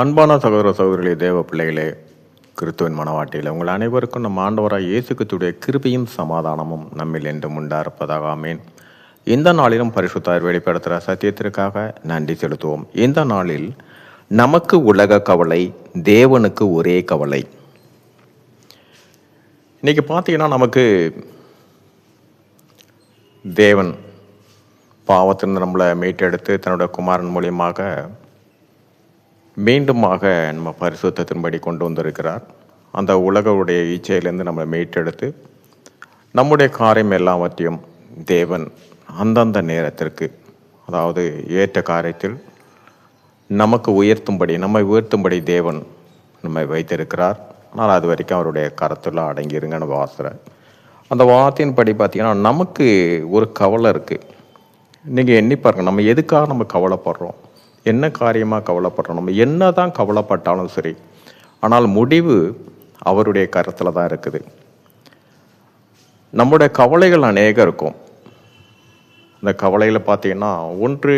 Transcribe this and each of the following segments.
அன்பான சகோதர சகோதரிகளே தேவ பிள்ளைகளே கிறிஸ்துவின் மனவாட்டியில் உங்கள் அனைவருக்கும் நம் ஆண்டவராக இயேசு கிருபையும் சமாதானமும் நம்மில் என்றும் உண்டாயிருப்பதாக ஆமேன். இந்த நாளிலும் பரிசுத்தார் வெளிப்படுத்துகிற சத்தியத்திற்காக நன்றி செலுத்துவோம். இந்த நாளில் நமக்கு உலக கவலை தேவனுக்கு ஒரே கவலை. இன்னைக்கு பார்த்தீங்கன்னா நமக்கு தேவன் பாவத்திலிருந்து நம்மளை மீட்டெடுத்து தன்னுடைய குமாரன் மூலியமாக மீண்டுமாக நம்ம பரிசுத்தத்தின்படி கொண்டு வந்திருக்கிறார். அந்த உலகவுடைய இச்சையிலேருந்து நம்மளை மீட்டெடுத்து நம்முடைய காரியம் எல்லாவற்றையும் தேவன் அந்தந்த நேரத்திற்கு அதாவது ஏற்ற காரியத்தில் நமக்கு உயர்த்தும்படி நம்மை உயர்த்தும்படி தேவன் நம்மை வைத்திருக்கிறார். ஆனால் அது வரைக்கும் அவருடைய கரத்தில் அடங்கிருங்கன்னு வாசுகிறேன் அந்த வார்த்தையின்படி பார்த்தீங்கன்னா நமக்கு ஒரு கவலை இருக்குது நீங்கள் எண்ணி பாருங்கள் நம்ம எதுக்காக நம்ம கவலைப்படுறோம்? என்ன காரியமாக கவலைப்படுறோம் நம்ம? என்ன தான் கவலைப்பட்டாலும் சரி ஆனால் முடிவு அவருடைய கருத்தில் தான் இருக்குது. நம்முடைய கவலைகள் அநேகம் இருக்கும். இந்த கவலையில் பார்த்தீங்கன்னா ஒன்று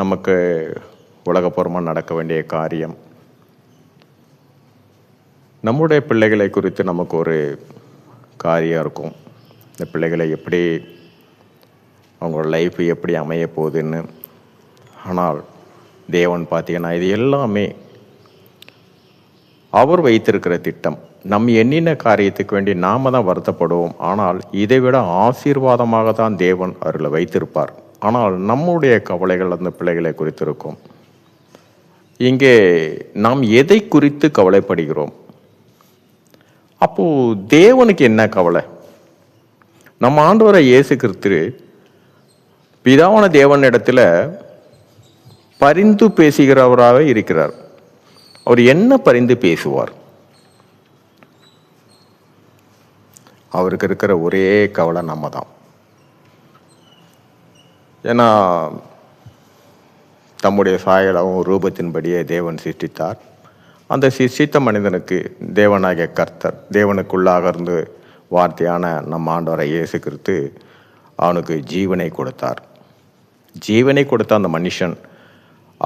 நமக்கு உலகப்பூர்வமாக நடக்க வேண்டிய காரியம். நம்முடைய பிள்ளைகளை குறித்து நமக்கு ஒரு காரியம் இருக்கும். இந்த பிள்ளைகளை எப்படி அவங்களோட லைஃப் எப்படி அமைய போகுதுன்னு. ஆனால் தேவன் பார்த்தீங்கன்னா இது எல்லாமே அவர் வைத்திருக்கிற திட்டம். நம் எண்ணின காரியத்துக்கு வேண்டி நாம தான் வருத்தப்படுவோம். ஆனால் இதை விட ஆசீர்வாதமாக தான் தேவன் அவர்களை வைத்திருப்பார். ஆனால் நம்முடைய கவலைகள் அந்த பிள்ளைகளை குறித்திருக்கும். இங்கே நாம் எதை குறித்து கவலைப்படுகிறோம்? அப்போ தேவனுக்கு என்ன கவலை? நம்ம ஆண்டவரை இயேசு கிறிஸ்து பிதாவான தேவன் இடத்துல பரிந்து பேசுகிறவராக இருக்கிறார். அவர் என்ன பரிந்து பேசுவார்? அவருக்கு இருக்கிற ஒரே கவலை நம்ம தான் ஏன்னா தம்முடைய சாயலாகவும் ரூபத்தின்படியே தேவன் சிருஷ்டித்தார். அந்த சிருஷ்டித்த மனிதனுக்கு தேவனாகிய கர்த்தர் தேவனுக்குள்ளாக இருந்து வார்த்தையான நம் ஆண்டவரை இயேசு கிறிஸ்து அவனுக்கு ஜீவனை கொடுத்தார். ஜீவனை கொடுத்த அந்த மனுஷன்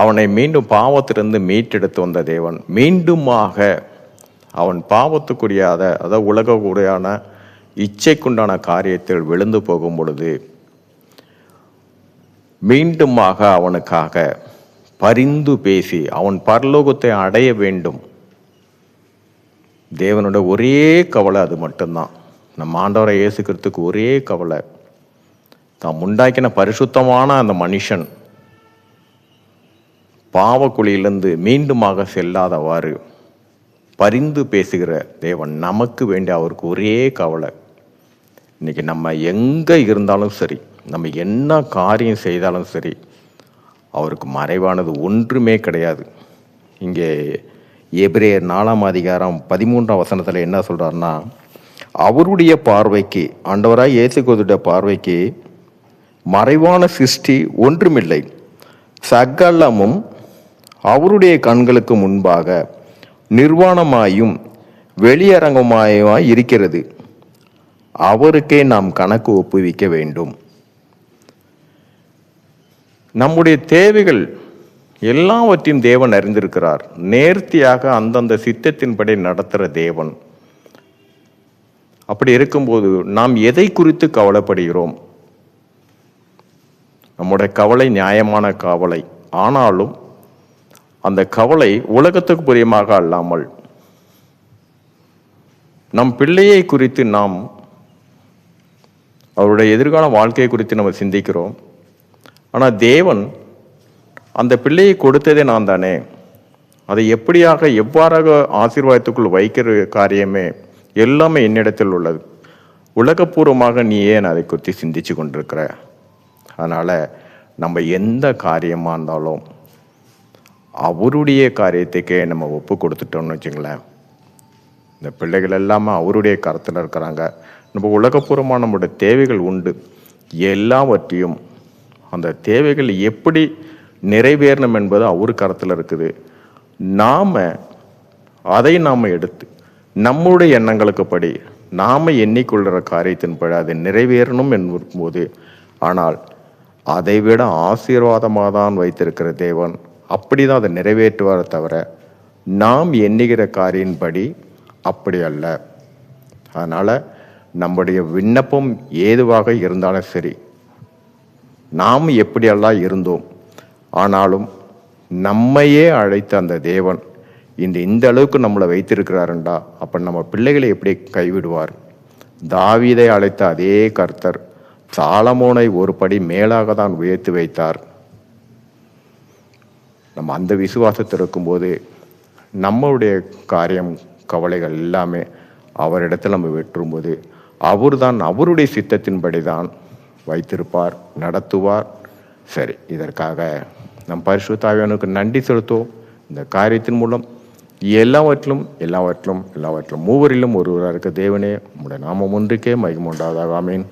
அவனை மீண்டும் பாவத்திலிருந்து மீட்டெடுத்து வந்த தேவன். மீண்டுமாக அவன் பாவத்துக்குரியாத அதாவது அதாவது உலகக்கூடியான இச்சைக்குண்டான காரியத்தில் விழுந்து போகும் பொழுது மீண்டுமாக அவனுக்காக பரிந்து பேசி அவன் பரலோகத்தை அடைய வேண்டும். தேவனோட ஒரே கவலை அது மட்டும்தான். நம்ம ஆண்டவரை இயேசுக்கிறதுக்கு ஒரே கவலை. தாம் உண்டாக்கின பரிசுத்தமான அந்த மனுஷன் பாவக்குழியிலிருந்து மீண்டுமாக செல்லாதவாறு பரிந்து பேசுகிற தேவன் நமக்கு வேண்டிய அவருக்கு ஒரே கவலை. இன்னைக்கு நம்ம எங்கே இருந்தாலும் சரி நம்ம என்ன காரியம் செய்தாலும் சரி அவருக்கு மறைவானது ஒன்றுமே கிடையாது. இங்கே எபிரேயர் நாலாம் அதிகாரம் பதிமூன்றாம் வசனத்தில் என்ன சொல்கிறாருன்னா அவருடைய பார்வைக்கு ஆண்டவராய் இயேசுக்குடைய பார்வைக்கு மறைவான சிருஷ்டி ஒன்றுமில்லை. சகலமும் அவருடைய கண்களுக்கு முன்பாக நிர்வாணமாயும் வெளியரங்கமாயுமாய் இருக்கிறது. அவருக்கே நாம் கணக்கு ஒப்புவிக்க வேண்டும். நம்முடைய தேவைகள் எல்லாவற்றையும் தேவன் அறிந்திருக்கிறார். நேர்த்தியாக அந்தந்த சித்தத்தின்படி நடத்துகிற தேவன். அப்படி இருக்கும்போது நாம் எதை குறித்து கவலைப்படுகிறோம்? நம்முடைய கவலை நியாயமான கவலை. ஆனாலும் அந்த கவலை உலகத்துக்கு புரியமாக அல்லாமல் நம் பிள்ளையை குறித்து நாம் அவருடைய எதிர்கால வாழ்க்கையை குறித்து நம்ம சிந்திக்கிறோம். ஆனால் தேவன் அந்த பிள்ளையை கொடுத்ததே நான் தானே. அதை எப்படியாக எவ்வாறாக ஆசீர்வாதத்துக்குள் வைக்கிற காரியமே எல்லாமே என்னிடத்தில் உள்ளது. உலகப்பூர்வமாக நீ ஏன் அதை குறித்து சிந்திச்சு கொண்டிருக்கிற? அதனால் நம்ம எந்த காரியமாக இருந்தாலும் அவருடைய காரியத்துக்கே நம்ம ஒப்பு கொடுத்துட்டோம்னு வச்சுங்களேன். இந்த பிள்ளைகள் எல்லாமே அவருடைய கருத்தில் இருக்கிறாங்க. நம்ம உலகப்பூர்வமாக நம்மளுடைய தேவைகள் உண்டு. எல்லாவற்றையும் அந்த தேவைகள் எப்படி நிறைவேறணும் என்பது அவர் கருத்தில் இருக்குது. நாம் அதை நாம் எடுத்து நம்முடைய எண்ணங்களுக்கு படி நாம் எண்ணிக்கொள்கிற காரியத்தின்படி அது நிறைவேறணும் என்பது ஆனால் அதைவிட ஆசீர்வாதமாக தான் வைத்திருக்கிற தேவன் அப்படி தான் அதை நிறைவேற்றுவாரே தவிர நாம் எண்ணுகிற காரியின்படி அப்படி அல்ல. அதனால் நம்முடைய விண்ணப்பம் ஏதுவாக இருந்தாலும் சரி நாம் எப்படியெல்லாம் இருந்தோம் ஆனாலும் நம்மையே அழைத்த அந்த தேவன் இந்த இந்த அளவுக்கு நம்மளை வைத்திருக்கிறாருண்டா அப்போ நம்ம பிள்ளைகளை எப்படி கைவிடுவார்? தாவீதை அழைத்த அதே கர்த்தர் சாலமோனை ஒரு படி மேலாக தான் உயர்த்தி வைத்தார். நம்ம அந்த விசுவாசத்தில் இருக்கும்போது நம்மளுடைய காரியம் கவலைகள் எல்லாமே அவரிடத்தில் நம்ம வெற்றும்போது அவர் தான் அவருடைய சித்தத்தின்படி தான் வைத்திருப்பார் நடத்துவார். சரி இதற்காக நம் பரிசுத்தாவியனுக்கு நன்றி செலுத்துவோம். இந்த காரியத்தின் மூலம் எல்லாவற்றிலும் எல்லாவற்றிலும் எல்லாவற்றிலும் மூவரிலும் ஒருவராக இருக்க தேவனே உம்முடைய நாமம் ஒன்றுக்கே மகிமுண்டாவதாக ஆமீன்.